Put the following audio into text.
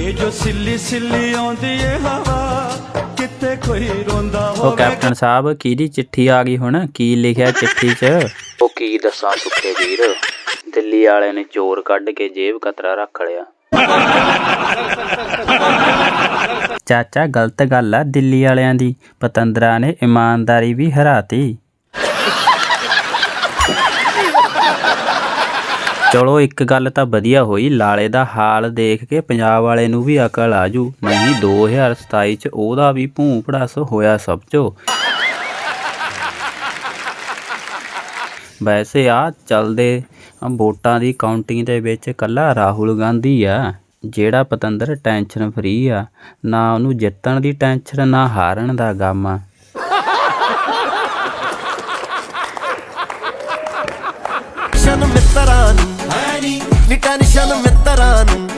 ਇਹ ਜੋ ਸਿੱਲੀ ਸਿੱਲੀ ਆਉਂਦੀ ਏ ਹਵਾ ਕਿਤੇ ਕੋਈ ਰੋਂਦਾ ਉਹ ਹੋਵੇ। ਕੈਪਟਨ ਸਾਹਿਬ ਕਿਹਦੀ ਚਿੱਠੀ ਆ ਗਈ ਹੁਣ? ਕੀ ਲਿਖਿਆ ਚਿੱਠੀ 'ਚ? ਉਹ ਕੀ ਦੱਸਾਂ ਸੁੱਖੇ ਵੀਰ? ਦਿੱਲੀ ਵਾਲੇ ਨੇ ਚੋਰ ਕੱਢ ਕੇ ਜੇਬ ਕਤਰਾ ਰੱਖ ਲਿਆ। ਚਾਚਾ ਗਲਤ ਗੱਲ ਆ ਦਿੱਲੀ ਵਾਲਿਆਂ ਦੀ। ਪਤੰਦਰਾ ਨੇ ਇਮਾਨਦਾਰੀ ਵੀ ਹਰਾਤੀ। ਚਲੋ ਇੱਕ ਗੱਲ ਤਾਂ ਵਧੀਆ ਹੋਈ, ਲਾਲੇ ਦਾ ਹਾਲ ਦੇਖ ਕੇ ਪੰਜਾਬ ਵਾਲੇ ਨੂੰ ਵੀ ਅਕਲ ਆਜੂ ਨਹੀਂ 2027 ਚ ਉਹਦਾ ਵੀ ਭੂੰ ਭੜਾਸ ਹੋਇਆ ਸਭ ਚੋ। ਵੈਸੇ ਆ ਚੱਲਦੇ ਵੋਟਾਂ ਦੀ ਕਾਊਂਟਿੰਗ ਦੇ ਵਿੱਚ ਕੱਲਾ ਰਾਹੁਲ ਗਾਂਧੀ ਆ, ਜਿਹੜਾ ਪਤੰਦਰ ਟੈਨਸ਼ਨ ਫਰੀ ਆ। ਨਾ ਉਹਨੂੰ ਜਿੱਤਣ ਦੀ ਟੈਨਸ਼ਨ ਨਾ ਹਾਰਨ ਦਾ ਗਮ। ਆ ਟੈਨਸ਼ਨ ਮਿੱਤਰਾਂ ਨੂੰ